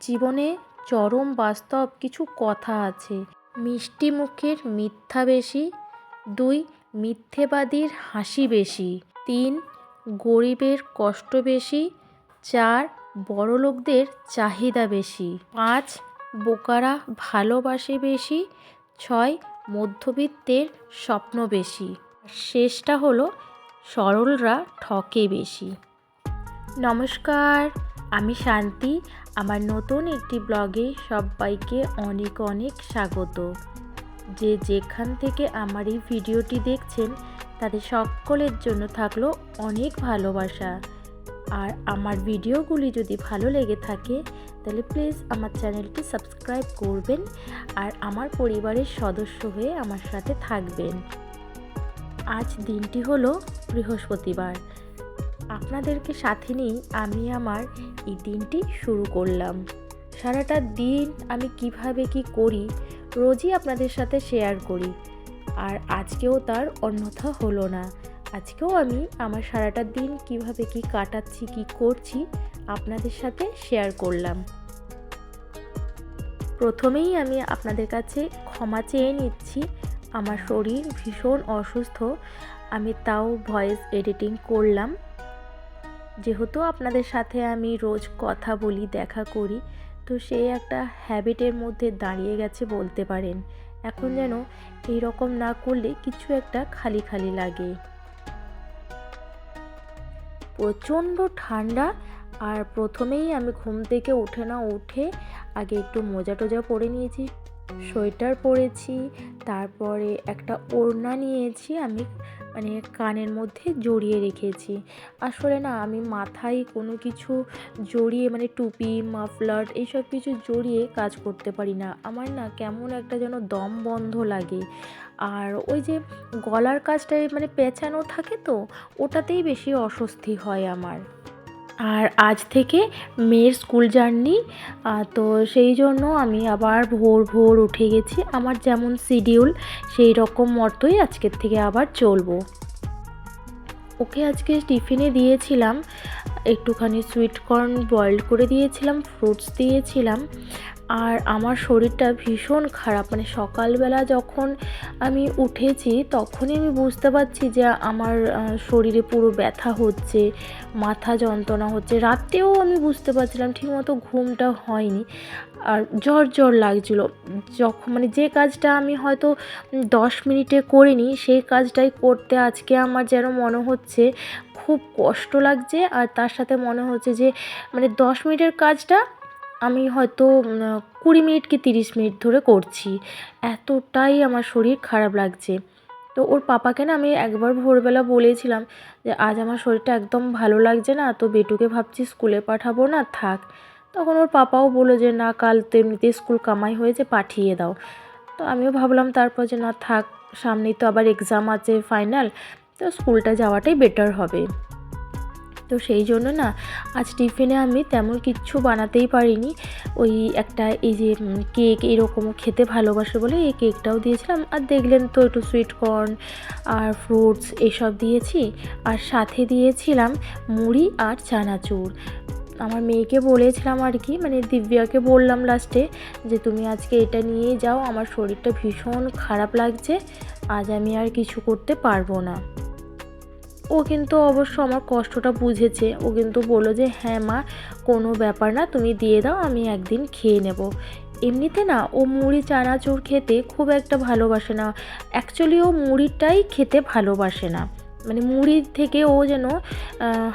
জীবনে চরম বাস্তব কিছু কথা আছে। মিষ্টি মুখের মিথ্যা বেশি, দুই মিথ্যেবাদীর হাসি বেশি, তিন গরিবের কষ্ট বেশি, চার বড়লোকদের চাহিদা বেশি, পাঁচ বোকারা ভালোবাসে বেশি, ছয় মধ্যবিত্তের স্বপ্ন বেশি। শেষটা হলো সরলরা ঠকে বেশি। নমস্কার। আমি শান্তি, আমার নতুন একটি ব্লগে সবাইকে অনেক অনেক স্বাগত। যে যেখান থেকে আমার এই ভিডিওটি দেখছেন, তাদের সকলের জন্য থাকল অনেক ভালোবাসা। আর আমার ভিডিওগুলি যদি ভালো লেগে থাকে, তাহলে প্লিজ আমার চ্যানেলটি সাবস্ক্রাইব করবেন আর আমার পরিবারের সদস্য হয়ে আমার সাথে থাকবেন। আজ দিনটি হলো বৃহস্পতিবার। আপনাদেরকে সাথে নিয়েই আমি আমার এই দিনটি শুরু করলাম। সারাটা দিন আমি কীভাবে কি করি, রোজই আপনাদের সাথে শেয়ার করি। আর আজকেও তার অন্যথা হলো না। আজকেও আমি আমার সারাটা দিন কীভাবে কি কাটাচ্ছি, কি করছি, আপনাদের সাথে শেয়ার করলাম। প্রথমেই আমি আপনাদের কাছে ক্ষমা চেয়ে নিচ্ছি। আমার শরীর ভীষণ অসুস্থ। আমি তাও ভয়েস এডিটিং করলাম। যেহেতু আপনাদের সাথে আমি রোজ কথা বলি, দেখা করি, তো সেই একটা হ্যাবিটের মধ্যে দাঁড়িয়ে গেছে বলতে পারেন। এখন যেন এই রকম না করলে কিছু একটা খালি খালি লাগে। প্রচণ্ড ঠান্ডা আর প্রথমেই আমি ঘুম থেকে উঠে না উঠে আগে একটু মোজা টোজা পরে নিয়েছি সোয়েটার পরেছি, তারপরে একটা ওড়না নিয়েছি, আমি মানে কানের মধ্যে জড়িয়ে রেখেছি। আসলে না, আমি মাথায় কোনো কিছু জড়িয়ে মানে টুপি, মাফলার এইসব কিছু জড়িয়ে কাজ করতে পারি না। আমার না কেমন একটা যেন দম বন্ধ লাগে। আর ওই যে গলার কাজটায় মানে পেঁচানো থাকে তো, ওটাতেই বেশি অস্বস্তি হয় আমার। আর আজ থেকে মেয়ের স্কুল জার্নি তো সেই জন্য আমি আবার ভোর ভোর উঠে গেছি। আমার যেমন শিডিউল সেই রকম মতোই আজকের থেকে আবার চলবো। ওকে আজকে টিফিনে দিয়েছিলাম, একটুখানি সুইট কর্ন বয়েল করে দিয়েছিলাম ফ্রুটস দিয়েছিলাম, আর আমার শরীরটা ভীষণ খারাপ। মানে সকালবেলা যখন আমি উঠেছি, তখনই আমি বুঝতে পারছি যে আমার শরীরে পুরো ব্যথা হচ্ছে, মাথা যন্ত্রণা হচ্ছে। রাতেও আমি বুঝতে পারছিলাম ঠিকমতো ঘুমটা হয়নি। আর জ্বর জ্বর লাগছিল। যখন মানে যে কাজটা আমি হয়তো দশ মিনিটে করিনি, সেই কাজটাই করতে আজকে আমার যেন মনে হচ্ছে খুব কষ্ট লাগছে আর তার সাথে মনে হচ্ছে যে মানে দশ মিনিটের কাজটা আমি হয়তো কুড়ি মিনিট কি তিরিশ মিনিট ধরে করছি। এতটাই আমার শরীর খারাপ লাগছে। তো ওর পাপাকে না আমি একবার ভোরবেলা বলেছিলাম যে, আজ আমার শরীরটা একদম ভালো লাগছে না, তো বেটুকে ভাবছি স্কুলে পাঠাবো না, থাক। তখন ওর পাপাও বলল যে, না, কাল তো এমনিতে স্কুল কামাই হয়েছে পাঠিয়ে দাও। তো আমিও ভাবলাম তারপর যে, না, থাক, সামনেই তো আবার এক্সাম আছে ফাইনাল তো স্কুলটা যাওয়াটাই বেটার হবে। তো সেই জন্য না, আজ টিফিনে আমি তেমন কিচ্ছু বানাতেই পারিনি। ওই একটা এই যে কেক এরকম খেতে ভালোবাসে বলে এই কেকটাও দিয়েছিলাম। আর দেখলেন তো একটু সুইট কর্ন আর ফ্রুটস এসব দিয়েছি। আর সাথে দিয়েছিলাম মুড়ি আর চানাচুর। আমার মেয়েকে বলেছিলাম আর কি মানে দিব্যাকে বললাম লাস্টে যে তুমি আজকে এটা নিয়ে যাও, আমার শরীরটা ভীষণ খারাপ লাগছে, আজ আমি আর কিছু করতে পারব না। ও কিন্তু অবশ্য আমার কষ্টটা বুঝেছে, ও কিন্তু বলল যে হ্যাঁ মা, কোনো ব্যাপার না, তুমি দিয়ে দাও, আমি একদিন খেয়ে নেব। এমনিতে না, ও মুড়ি চানাচুর খেতে খুব একটা ভালোবাসে না অ্যাকচুয়ালি ও মুড়িটাই খেতে ভালোবাসে না মানে মুড়ির থেকে ও যেন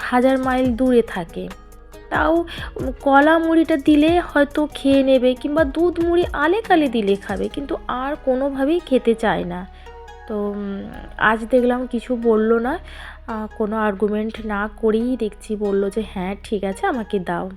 হাজার মাইল দূরে থাকে। তাও কলা মুড়িটা দিলে হয়তো খেয়ে নেবে কিংবা দুধ মুড়ি আলে কালে দিলে খাবে, কিন্তু আর কোনোভাবেই খেতে চায় না। তো আজ দেখলাম কিছু বলল না কোনো আর্গুমেন্ট না করেই দেখছি বলল যে হ্যাঁ ঠিক আছে, আমাকে দাও।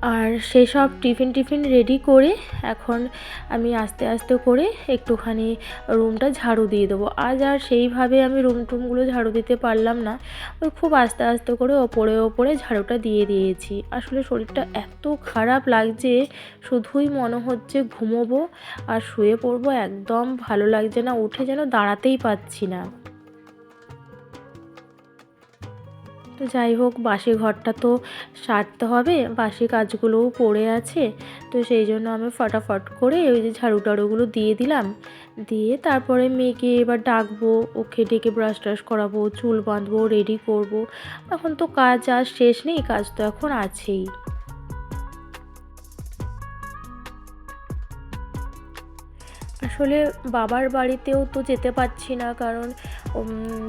আর সেসব টিফিন টিফিন রেডি করে এখন আমি আস্তে আস্তে করে একটুখানি রুমটা ঝাড়ু দিয়ে দেবো। আজ আর সেইভাবে আমি রুম টুমগুলো ঝাড়ু দিতে পারলাম না। ওই খুব আস্তে আস্তে করে ওপরে ওপরে ঝাড়ুটা দিয়ে দিয়েছি। আসলে শরীরটা এত খারাপ লাগছে, শুধুই মনে হচ্ছে ঘুমোবো আর শুয়ে পড়ব, একদম ভালো লাগছে না, উঠে যেন দাঁড়াতেই পাচ্ছি না। তো যাই হোক, বাসি ঘরটা তো সারতে হবে, বাসি কাজগুলোও পড়ে আছে। তো সেই জন্য আমি ফটাফট করে ওই যে ঝাড়ু টাড়ুগুলো দিয়ে দিলাম। দিয়ে তারপরে মেয়েকে এবার ডাকবো, ওকে ডেকে ব্রাশ ট্রাশ করাবো, চুল বাঁধবো রেডি করব। এখন তো কাজ আর শেষ নেই, কাজ তো এখন আছেই। আসলে বাবার বাড়িতেও তো যেতে পারছি না, কারণ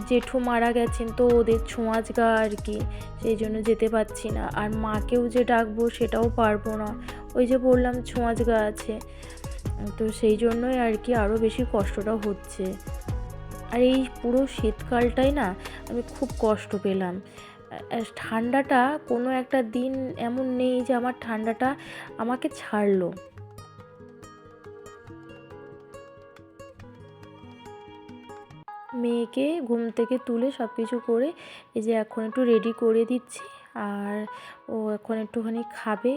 জেঠু মারা গেছেন তো ওদের ছোঁয়াচ গা আর কি, সেই জন্য যেতে পারছি না। আর মাকেও যে ডাকবো সেটাও পারব না। ওই যে বললাম ছোঁয়াচ গা আছে। তো সেই জন্যই আর কি আরও বেশি কষ্টটা হচ্ছে। আর এই পুরো শীতকালটাই না আমি খুব কষ্ট পেলাম। ঠান্ডাটা কোনো একটা দিন এমন নেই যে আমার ঠান্ডাটা আমাকে ছাড়লো। মেয়েকে ঘুম থেকে তুলে সব কিছু করে এই যে এখন একটু রেডি করে দিচ্ছি। আর ও এখন একটুখানি খাবে।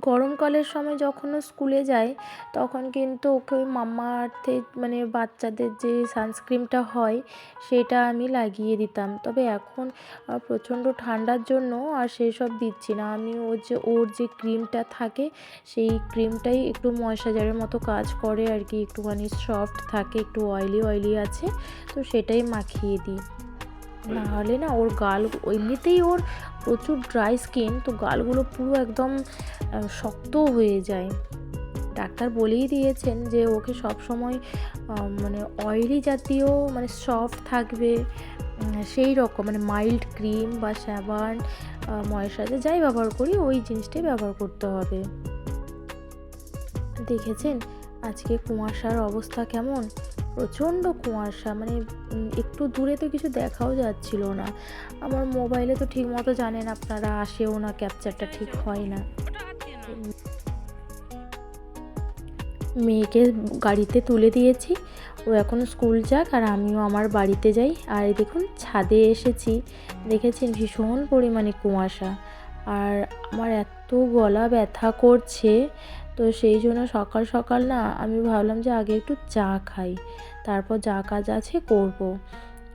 গরমকালের সময় যখন ও স্কুলে যায়, তখন কিন্তু ওকে ওই মাম্মা আর্থে মানে বাচ্চাদের যে সানস্ক্রিনটা হয়, সেটা আমি লাগিয়ে দিতাম। তবে এখন প্রচণ্ড ঠান্ডার জন্য আর সেই সব দিচ্ছি না। আমি ওর যে ওর যে ক্রিমটা থাকে, সেই ক্রিমটাই একটু ময়শ্চারাইজারের মতো কাজ করে আর কি। একটুখানি সফট থাকে, একটু অয়েলি অয়েলি আছে, তো সেটাই মাখিয়ে দিই। না হলে না ওর গাল এমনিতেই ওর প্রচুর ড্রাই স্কিন তো গালগুলো পুরো একদম শক্ত হয়ে যায়। ডাক্তার বলেই দিয়েছেন যে ওকে সব সময় মানে অয়েলি জাতীয় মানে সফট থাকবে সেই রকম মানে মাইল্ড ক্রিম বা সাবান ময়শ্চারাইজার যাই ব্যবহার করি, ওই জিনিসটাই ব্যবহার করতে হবে। দেখেছেন আজকে কুয়াশার অবস্থা কেমন? প্রচণ্ড কুয়াশা মানে একটু দূরে তো কিছু দেখাও যাচ্ছিল না। আমার মোবাইলে তো ঠিক মতো জানেন আপনারা, আসেও না ক্যাপচারটা ঠিক হয় না। মেয়েকে গাড়িতে তুলে দিয়েছি, ও এখন স্কুল যাক আর আমিও আমার বাড়িতে যাই। আর দেখুন, ছাদে এসেছি, দেখেছেন ভীষণ পরিমাণে কুয়াশা। আর আমার এত গলা ব্যথা করছে তো সেই জন্য সকাল সকাল না আমি ভাবলাম যে আগে একটু চা খাই। তারপর যা কাজ আছে করব।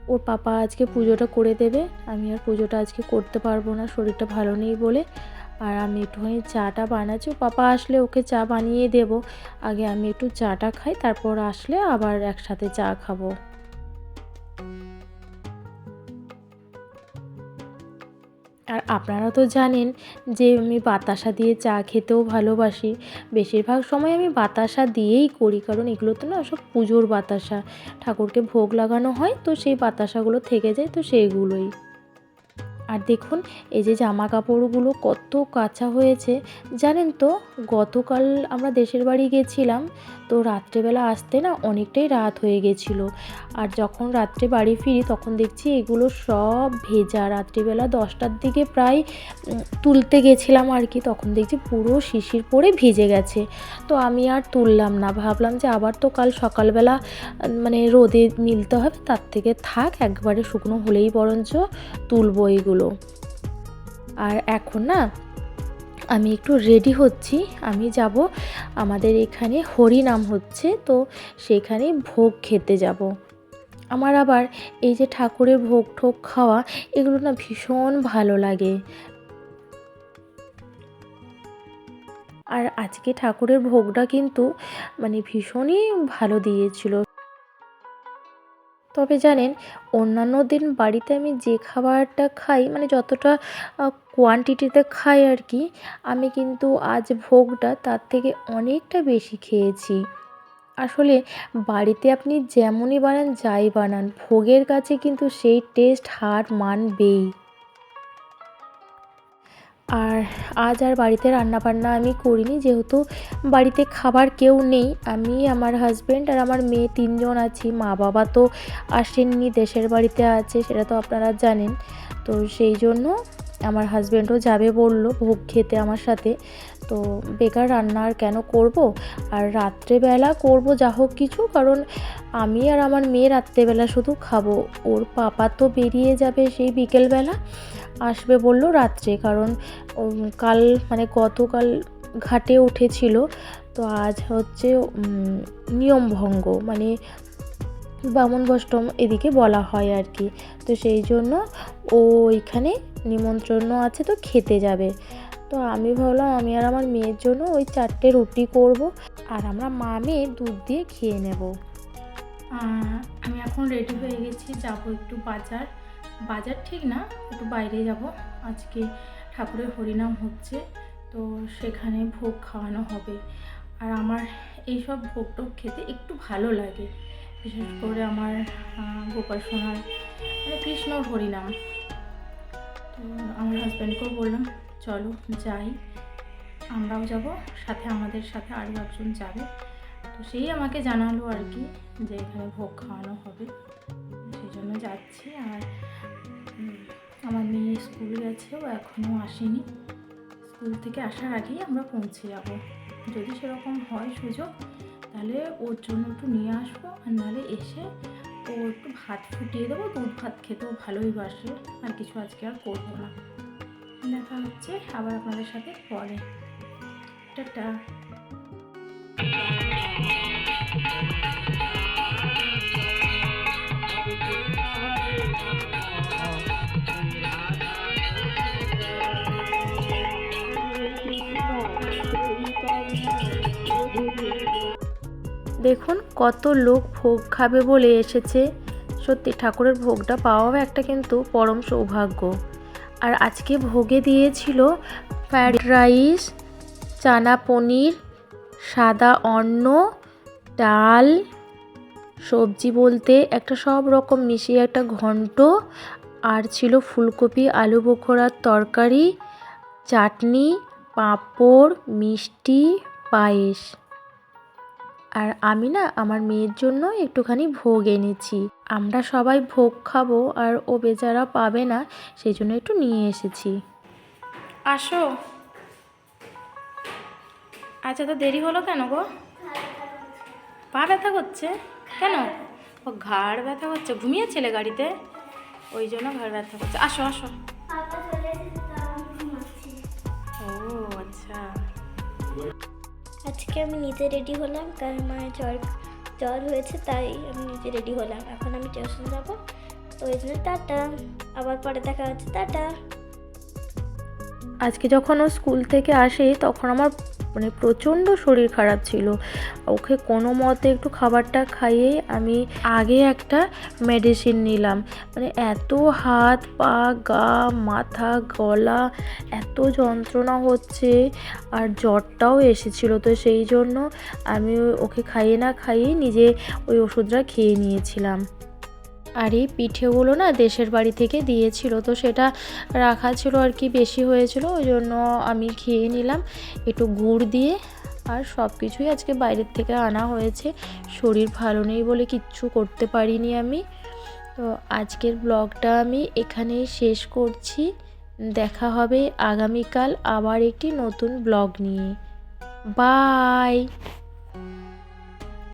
ওর পাপা আজকে পুজোটা করে দেবে। আমি আর পুজোটা আজকে করতে পারব না, শরীরটা ভালো নেই বলে। আর আমি একটুখানি চাটা বানাচ্ছি। পাপা আসলে ওকে চা বানিয়ে দেব। আগে আমি একটু চাটা খাই, তারপর আসলে আবার একসাথে চা খাব। আপনারা তো জানেন যে আমি বাতাসা দিয়ে চা খেতেও ভালোবাসি। বেশিরভাগ সময় আমি বাতাসা দিয়েই করি, কারণ এগুলো তো না সব পুজোর বাতাসা। ঠাকুরকে ভোগ লাগানো হয়, তো সেই বাতাসাগুলো থেকে যায়, তো সেইগুলোই। আর দেখুন, এই যে জামা কাপড়গুলো কত কাঁচা হয়েছে। জানেন তো, গতকাল আমরা দেশের বাড়ি গেছিলাম, তো রাত্রেবেলা আসতে না অনেকটাই রাত হয়ে গেছিল। আর যখন রাত্রে বাড়ি ফিরি, তখন দেখছি এগুলো সব ভেজা। রাত্রিবেলা দশটার দিকে প্রায় তুলতে গেছিলাম আর কি, তখন দেখছি পুরো শিশির পরে ভিজে গেছে। তো আমি আর তুললাম না, ভাবলাম যে আবার তো কাল সকালবেলা মানে রোদে মিলতে হবে, তার থেকে থাক, একবারে শুকনো হলেই বরঞ্চ তুলবো এগুলো। আর এখন না, আমি একটু রেডি হচ্ছি। আমি যাব, আমাদের এখানে হরিনাম হচ্ছে, তো সেখানে ভোগ খেতে যাব। আমার আবার এই যে ঠাকুরের ভোগ ঠোক খাওয়া, এগুলো না ভীষণ ভালো লাগে। আর আজকে ঠাকুরের ভোগটা কিন্তু মানে ভীষণই ভালো দিয়েছিল। তবে জানেন, অন্যান্য দিন বাড়িতে আমি যে খাবারটা খাই মানে যতটা কোয়ান্টিটিতে খাই আর কি আমি কিন্তু আজ ভোগটা তার থেকে অনেকটা বেশি খেয়েছি। আসলে বাড়িতে আপনি যেমনই বানান, যাই বানান, ভোগের কাছে কিন্তু সেই টেস্ট হার মানবেই আর আজ আর বাড়িতে রান্না বান্না আমি করিনি, যেহেতু বাড়িতে খাবার কেউ নেই। আমি, আমার হাজব্যান্ড আর আমার মেয়ে তিনজন আছি, মা বাবা তো আসেননি, দেশের বাড়িতে আছে, সেটা তো আপনারা জানেন। তো সেই জন্য আমার হাজব্যান্ডও যাবে বলল, ভোগ খেতে আমার সাথে। তো বেকার রান্না আর কেন করব? আর রাত্রেবেলা করব যা হোক কিছু, কারণ আমি আর আমার মেয়ে রাত্রেবেলা শুধু খাব। ওর পাপা তো বেরিয়ে যাবে সেই বিকেলবেলা। আসবে বলল রাত্রে, কারণ কাল মানে গতকাল ঘাটে উঠেছিল, তো আজ হচ্ছে নিয়মভঙ্গ মানে বামন বষ্টম এদিকে বলা হয় আর কি। তো সেই জন্য ও ওইখানে নিমন্ত্রণ আছে তো খেতে যাবে। তো আমি ভাবলাম আমি আর আমার মেয়ের জন্য ওই চারটে রুটি করব, আর আমরা মা মেয়ে দুধ দিয়ে খেয়ে নেব। আমি এখন রেডি হয়ে গেছি, যাব একটু বাজার। বাজার ঠিক না, একটু বাইরে যাব। আজকে ঠাকুরের হরিনাম হচ্ছে, তো সেখানে ভোগ খাওয়ানো হবে। আর আমার এইসব ভোগ টোগ খেতে একটু ভালো লাগে, বিশেষ করে আমার গোপাল সোনার মানে কৃষ্ণর হরিনাম। তো আমার হাজব্যান্ডকেও বললাম, চলো যাই, আমরাও যাব, সাথে আমাদের সাথে আরও একজন যাবে। তো সেই আমাকে জানালো আর কি, যে এখানে ভোগ খাওয়ানো হবে। সেই জন্য যাচ্ছি। আর আমার মেয়ে স্কুল গেছে, ও এখনও আসেনি। স্কুল থেকে আসার আগেই আমরা পৌঁছে যাব। যদি সেরকম হয় সুযোগ, তাহলে ওর জন্য একটু নিয়ে আসব, আর নাহলে এসে ও একটু ভাত ফুটিয়ে দেবো, দুধ ভাত খেতেও ভালোই বাসে। আর কিছু আজকে আর করব না। দেখা হচ্ছে আবার আপনাদের সাথে পরে। টাটা। দেখুন, কত লোক ভোগ খাবে বলে এসেছে। সত্যি, ঠাকুরের ভোগটা পাওয়াও একটা কিন্তু পরম সৌভাগ্য। আর আজকে ভোগে দিয়েছিল ফ্রায়েড রাইস, চানা পনির, সাদা অন্ন, ডাল, সবজি বলতে একটা সব রকম মিশিয়ে একটা ঘন্ট, আর ছিল ফুলকপি, আলু বোখরার তরকারি, চাটনি, পাঁপড়, মিষ্টি, পায়েস। আর আমি না আমার মেয়ের জন্য একটুখানি ভোগ এনেছি। আমরা সবাই ভোগ খাব আর ও বেচারা পাবে না সেই জন্য একটু নিয়ে এসেছি। আসো। আচ্ছা তো দেরি হলো কেন গো? পা ব্যথা করছে? কেন? ও ঘাড় ব্যথা করছে ঘুমিয়েছিলে গাড়িতে? ওই জন্য ঘাড় ব্যথা করছে। আসো আসো। ও আচ্ছা। আজকে আমি নিজে রেডি হলাম, কারণ মায়ের জ্বর জ্বর হয়েছে, তাই আমি নিজে রেডি হলাম। এখন আমি টিউশন যাব, তো ওই জন্য টাটা। আবার পরে দেখা হচ্ছে, টাটা। আজকে যখন ও স্কুল থেকে আসে, তখন আমার মানে প্রচণ্ড শরীর খারাপ ছিল। ওকে কোনো মতে একটু খাবারটা খাইয়ে আমি আগে একটা মেডিসিন নিলাম। মানে এত হাত, পা, গা, মাথা, গলা, এত যন্ত্রণা হচ্ছে আর জ্বরটাও এসেছিল। তো সেই জন্য আমি ওকে খাইয়ে না খাইয়ে নিজে ওই ওষুধটা খেয়ে নিয়েছিলাম। আর এই পিঠেগুলো না দেশের বাড়ি থেকে দিয়েছিল, তো সেটা রাখা ছিল আর কি বেশি হয়েছিল, ওই জন্য আমি খেয়ে নিলাম। একটু গুড় দিয়ে আর সব কিছুই আজকে বাইরের থেকে আনা হয়েছে, শরীর ভালো নেই বলে কিচ্ছু করতে পারিনি আমি। তো আজকের ব্লগটা আমি এখানেই শেষ করছি, দেখা হবে আগামীকাল আবার একটি নতুন ব্লগ নিয়ে। বাই!